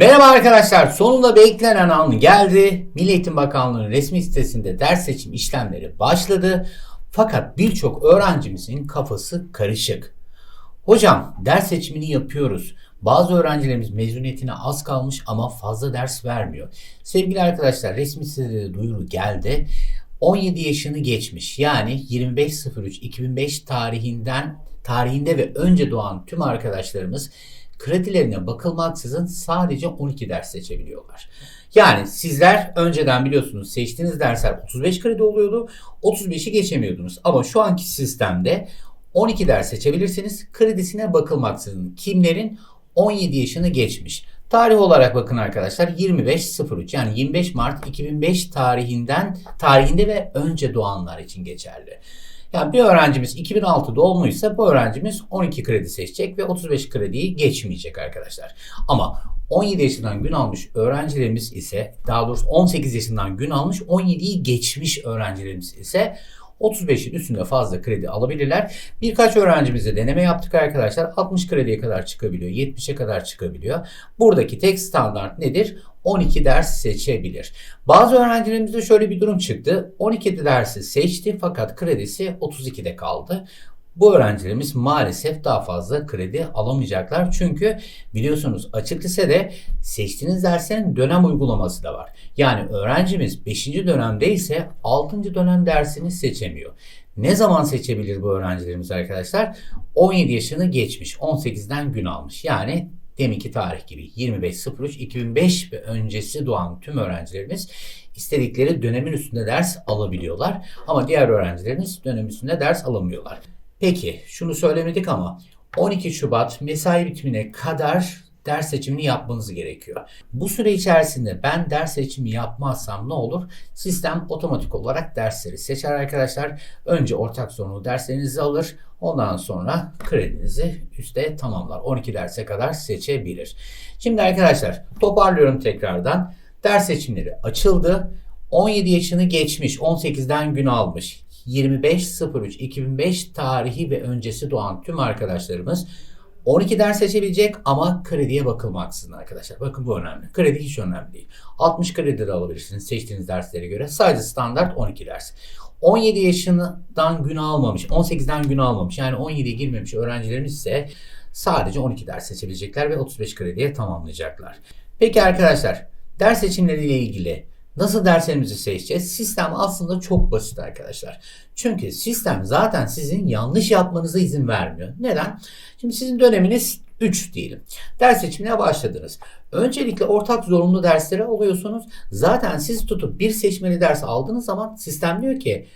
Merhaba arkadaşlar. Sonunda beklenen an geldi. Milli Eğitim Bakanlığı'nın resmi sitesinde ders seçim işlemleri başladı. Fakat birçok öğrencimizin kafası karışık. Hocam ders seçimini yapıyoruz. Bazı öğrencilerimiz mezuniyetine az kalmış ama fazla ders vermiyor. Sevgili arkadaşlar resmi sitede de duyuru geldi. 17 yaşını geçmiş yani 25.03.2005 tarihinden tarihinde ve önce doğan tüm arkadaşlarımız kredilerine bakılmaksızın sadece 12 ders seçebiliyorlar. Yani sizler önceden biliyorsunuz seçtiğiniz dersler 35 kredi oluyordu. 35'i geçemiyordunuz. Ama şu anki sistemde 12 ders seçebilirsiniz. Kredisine bakılmaksızın. Kimlerin 17 yaşını geçmiş. Tarih olarak bakın arkadaşlar 25.03 yani 25 Mart 2005 tarihinden tarihinde ve önce doğanlar için geçerli. Yani bir öğrencimiz 2006 doğumluysa bu öğrencimiz 12 kredi seçecek ve 35 krediyi geçmeyecek arkadaşlar. Ama 17 yaşından gün almış öğrencilerimiz ise daha doğrusu 18 yaşından gün almış 17'yi geçmiş öğrencilerimiz ise 35'in üstünde fazla kredi alabilirler. Birkaç öğrencimize deneme yaptık arkadaşlar. 60 krediye kadar çıkabiliyor. 70'e kadar çıkabiliyor. Buradaki tek standart nedir? 12 ders seçebilir. Bazı öğrencilerimizde şöyle bir durum çıktı. 12 dersi seçti fakat kredisi 32'de kaldı. Bu öğrencilerimiz maalesef daha fazla kredi alamayacaklar. Çünkü biliyorsunuz açık lisede seçtiğiniz derslerin dönem uygulaması da var. Yani öğrencimiz 5. dönemde ise 6. dönem dersini seçemiyor. Ne zaman seçebilir bu öğrencilerimiz arkadaşlar? 17 yaşını geçmiş, 18'den gün almış. Yani deminki tarih gibi 25.03.2005 ve öncesi doğan tüm öğrencilerimiz istedikleri dönemin üstünde ders alabiliyorlar. Ama diğer öğrencilerimiz dönem üstünde ders alamıyorlar. Peki şunu söylemedik ama 12 Şubat mesai bitimine kadar ders seçimini yapmanız gerekiyor. Bu süre içerisinde ben ders seçimi yapmazsam ne olur? Sistem otomatik olarak dersleri seçer arkadaşlar. Önce ortak sorumlu derslerinizi alır. Ondan sonra kredinizi üste tamamlar. 12 derse kadar seçebilir. Şimdi arkadaşlar toparlıyorum tekrardan. Ders seçimleri açıldı. 17 yaşını geçmiş, 18'den gün almış. 25.03.2005 tarihi ve öncesi doğan tüm arkadaşlarımız 12 ders seçebilecek ama krediye bakılmaksızın arkadaşlar. Bakın bu önemli. Kredi hiç önemli değil. 60 kredi de alabilirsiniz seçtiğiniz derslere göre. Sadece standart 12 ders. 17 yaşından gün almamış, 18'den gün almamış yani 17'ye girmemiş öğrencilerimiz ise sadece 12 ders seçebilecekler ve 35 krediye tamamlayacaklar. Peki arkadaşlar ders seçimleriyle ilgili Nasıl derslerimizi seçeceğiz? Sistem aslında çok basit arkadaşlar. Çünkü sistem zaten sizin yanlış yapmanıza izin vermiyor. Neden? Şimdi sizin döneminiz 3 diyelim. Ders seçimine başladınız. Öncelikle ortak zorunlu dersleri alıyorsunuz. Zaten siz tutup bir seçmeli ders aldığınız zaman sistem diyor ki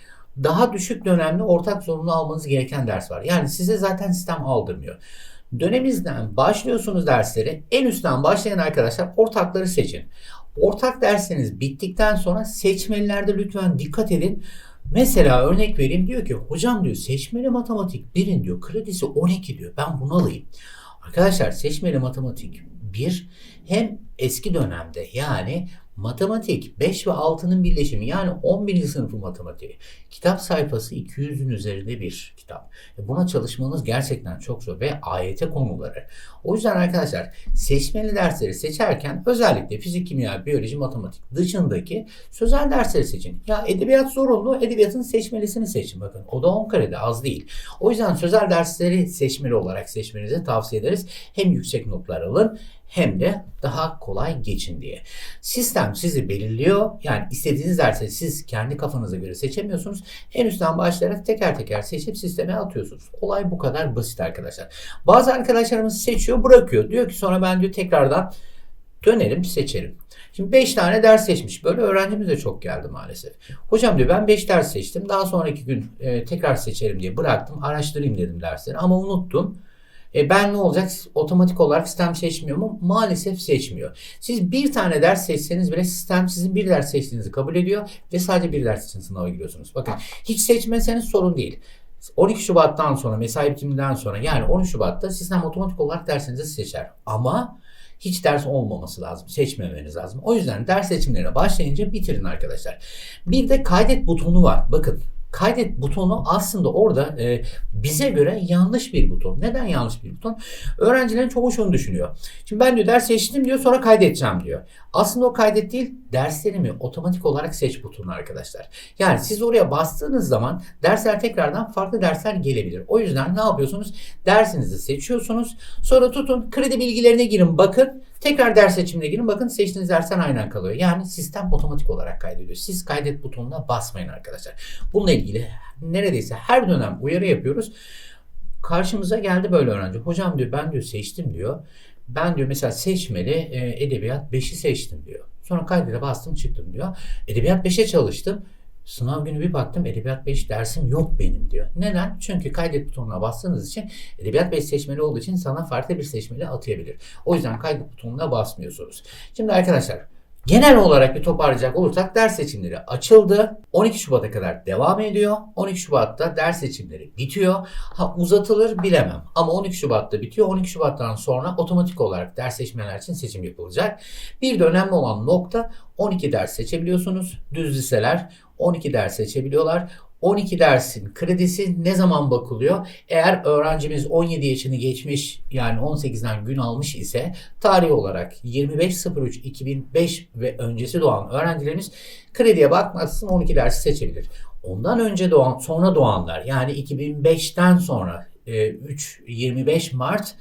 daha düşük dönemli ortak zorunlu almanız gereken ders var. Yani size zaten sistem aldırmıyor. Döneminizden başlıyorsunuz dersleri. En üstten başlayan arkadaşlar ortakları seçin. Ortak derseniz bittikten sonra seçmelilerde lütfen dikkat edin. Mesela örnek vereyim diyor ki hocam diyor seçmeli matematik birin diyor kredisi 12 diyor ben bunu alayım. Arkadaşlar seçmeli matematik 1 hem eski dönemde yani matematik 5 ve 6'nın birleşimi yani 11. sınıfı matematiği. Kitap sayfası 200'ün üzerinde bir kitap. E, buna çalışmanız gerçekten çok zor ve AYT konuları. O yüzden arkadaşlar seçmeli dersleri seçerken özellikle fizik, kimya, biyoloji, matematik dışındaki sözel dersleri seçin. Ya edebiyat zorunlu, edebiyatın seçmelisini seçin. Bakın o da 10 karede az değil. O yüzden sözel dersleri seçmeli olarak seçmenizi tavsiye ederiz. Hem yüksek notlar alın hem de daha kolay geçin diye. Sistem sizi belirliyor. Yani istediğiniz dersi siz kendi kafanıza göre seçemiyorsunuz. En üstten başlayarak teker teker seçip sisteme atıyorsunuz. Olay bu kadar basit arkadaşlar. Bazı arkadaşlarımız seçiyor bırakıyor. Diyor ki sonra ben diyor tekrardan dönerim seçerim. Şimdi 5 tane ders seçmiş. Böyle öğrencimiz de çok geldi maalesef. Hocam diyor ben 5 ders seçtim. Daha sonraki gün e, tekrar seçerim diye bıraktım. Araştırayım dedim dersleri ama unuttum. E ben ne olacak? Otomatik olarak sistem seçmiyor mu? Maalesef seçmiyor. Siz bir tane ders seçseniz bile sistem sizin bir ders seçtiğinizi kabul ediyor ve sadece bir ders için sınava giriyorsunuz. Bakın hiç seçmeseniz sorun değil. 12 Şubat'tan sonra mesai bitiminden sonra yani 13 Şubat'ta sistem otomatik olarak dersinizi seçer. Ama hiç ders olmaması lazım. Seçmemeniz lazım. O yüzden ders seçimlerine başlayınca bitirin arkadaşlar. Bir de kaydet butonu var. Bakın kaydet butonu aslında orada e, bize göre yanlış bir buton. Neden yanlış bir buton? Öğrencilerin çoğu şunu düşünüyor. Şimdi ben diyor ders seçtim diyor sonra kaydedeceğim diyor. Aslında o kaydet değil derslerimi otomatik olarak seç butonu arkadaşlar. Yani siz oraya bastığınız zaman dersler tekrardan farklı dersler gelebilir. O yüzden ne yapıyorsunuz? Dersinizi seçiyorsunuz. Sonra tutun kredi bilgilerine girin bakın. Tekrar ders seçimine girin bakın seçtiğiniz dersler aynen kalıyor. Yani sistem otomatik olarak kaydediyor. Siz kaydet butonuna basmayın arkadaşlar. Bununla ilgili neredeyse her dönem uyarı yapıyoruz. Karşımıza geldi böyle öğrenci. Hocam diyor ben diyor seçtim diyor. Ben diyor mesela seçmeli e, edebiyat 5'i seçtim diyor. Sonra kaydede bastım çıktım diyor. Edebiyat 5'e çalıştım. Sınav günü bir baktım edebiyat 5 dersim yok benim diyor. Neden? Çünkü kaydet butonuna bastığınız için edebiyat 5 seçmeli olduğu için sana farklı bir seçmeli atayabilir. O yüzden kaydet butonuna basmıyorsunuz. Şimdi arkadaşlar Genel olarak bir toparlayacak olursak ders seçimleri açıldı. 12 Şubat'a kadar devam ediyor. 12 Şubat'ta ders seçimleri bitiyor. Ha uzatılır bilemem. Ama 12 Şubat'ta bitiyor. 12 Şubat'tan sonra otomatik olarak ders seçmeler için seçim yapılacak. Bir de önemli olan nokta 12 ders seçebiliyorsunuz. Düz liseler 12 ders seçebiliyorlar. 12 dersin kredisi ne zaman bakılıyor? Eğer öğrencimiz 17 yaşını geçmiş yani 18'den gün almış ise tarih olarak 25.03.2005 ve öncesi doğan öğrencilerimiz krediye bakmaksızın 12 dersi seçebilir. Ondan önce doğan, sonra doğanlar yani 2005'ten sonra e, 3 25 Mart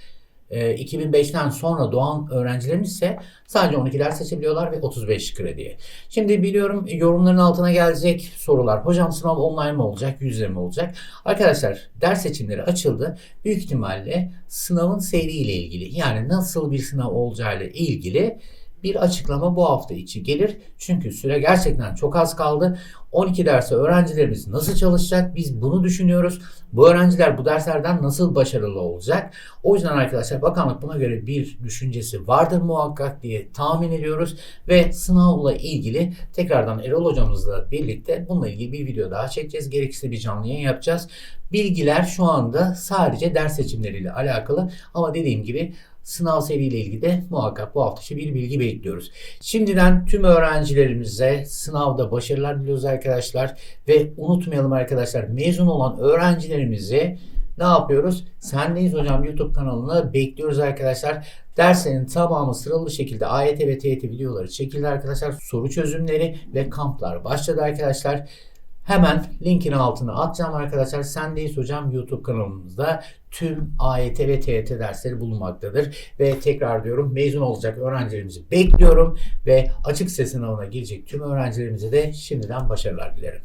e, 2005'ten sonra doğan öğrencilerimiz ise sadece 12 ders seçebiliyorlar ve 35 krediye. Şimdi biliyorum yorumların altına gelecek sorular. Hocam sınav online mi olacak, yüz mi olacak? Arkadaşlar ders seçimleri açıldı. Büyük ihtimalle sınavın seyriyle ilgili yani nasıl bir sınav olacağıyla ilgili bir açıklama bu hafta içi gelir. Çünkü süre gerçekten çok az kaldı. 12 derse öğrencilerimiz nasıl çalışacak? Biz bunu düşünüyoruz. Bu öğrenciler bu derslerden nasıl başarılı olacak? O yüzden arkadaşlar bakanlık buna göre bir düşüncesi vardır muhakkak diye tahmin ediyoruz. Ve sınavla ilgili tekrardan Erol hocamızla birlikte bununla ilgili bir video daha çekeceğiz. Gerekirse bir canlı yayın yapacağız. Bilgiler şu anda sadece ders seçimleriyle alakalı ama dediğim gibi sınav seriyle ilgili de muhakkak bu hafta bir bilgi bekliyoruz. Şimdiden tüm öğrencilerimize sınavda başarılar diliyoruz ve unutmayalım arkadaşlar mezun olan öğrencilerimizi ne yapıyoruz? Sendeyiz hocam YouTube kanalına bekliyoruz arkadaşlar. Derslerin tamamı sıralı şekilde AYT ve TYT videoları çekildi arkadaşlar. Soru çözümleri ve kamplar başladı arkadaşlar. Hemen linkin altına atacağım arkadaşlar. Sendeyiz hocam YouTube kanalımızda tüm AYT ve TYT dersleri bulunmaktadır. Ve tekrar diyorum mezun olacak öğrencilerimizi bekliyorum. Ve açık ses sınavına girecek tüm öğrencilerimize de şimdiden başarılar dilerim.